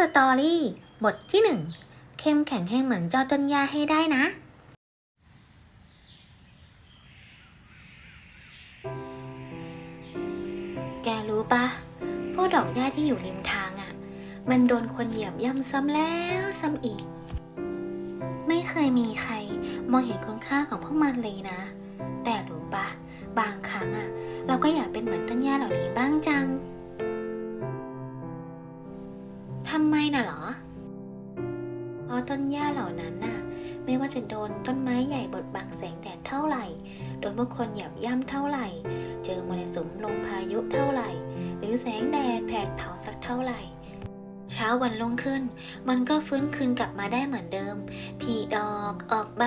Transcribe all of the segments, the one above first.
สตอรี่ บทที่หนึ่งเข้มแข็งให้เหมือนเจ้าต้นหญ้าให้ได้นะ แกรู้ปะพวกดอกหญ้าที่อยู่ริมทางอะ่ะ มันโดนคนเหยียบย่ำซ้ำแล้วซ้ำอีก ไม่เคยมีใครมองเห็นคุณค่าของพวกมันเลยนะ แต่รู้ปะบางครั้งอะ่ะ เราก็อยากเป็นเหมือนต้นหญ้าเหล่านี้บ้างจัง ทำไมน่ะหรอเพราะต้นหญ้าเหล่านั้นน่ะ ไม่ว่าจะโดนต้นไม้ใหญ่บดบังแสงแดดเท่าไหร่ โดนผู้คนหยียบย่ำเท่าไหร่ เจอมรสุมลมพายุเท่าไหร่ หรือแสงแดดแผดเผาสักเท่าไหร่ เช้าวันรุ่งขึ้น มันก็ฟื้นคืนกลับมาได้เหมือนเดิม ผีดอกออกใบ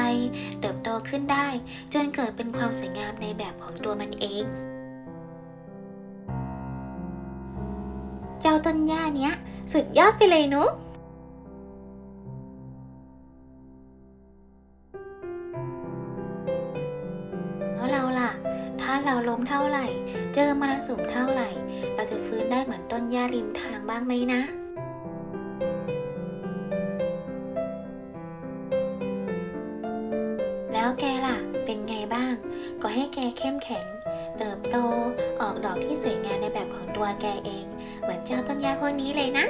เติบโตขึ้นได้ จนเกิดเป็นความสวยงามในแบบของตัวมันเองเจ้าต้นหญ้าเนี้ย สุดยอดไปเลยนุกแล้วเราล่ะ ถ้าเราล้มเท่าไหร่ เจอมรสุมเท่าไหร่ เราจะฟื้นได้เหมือนต้นหญ้าริมทางบ้างไหมนะแล้วแกล่ะ เป็นไงบ้าง ก็ให้แกเข้มแข็ง เติบโต ออกดอกที่สวยงามในแบบของตัวแกเอง เหมือนเจ้าต้นยาพวกนี้เลยนะ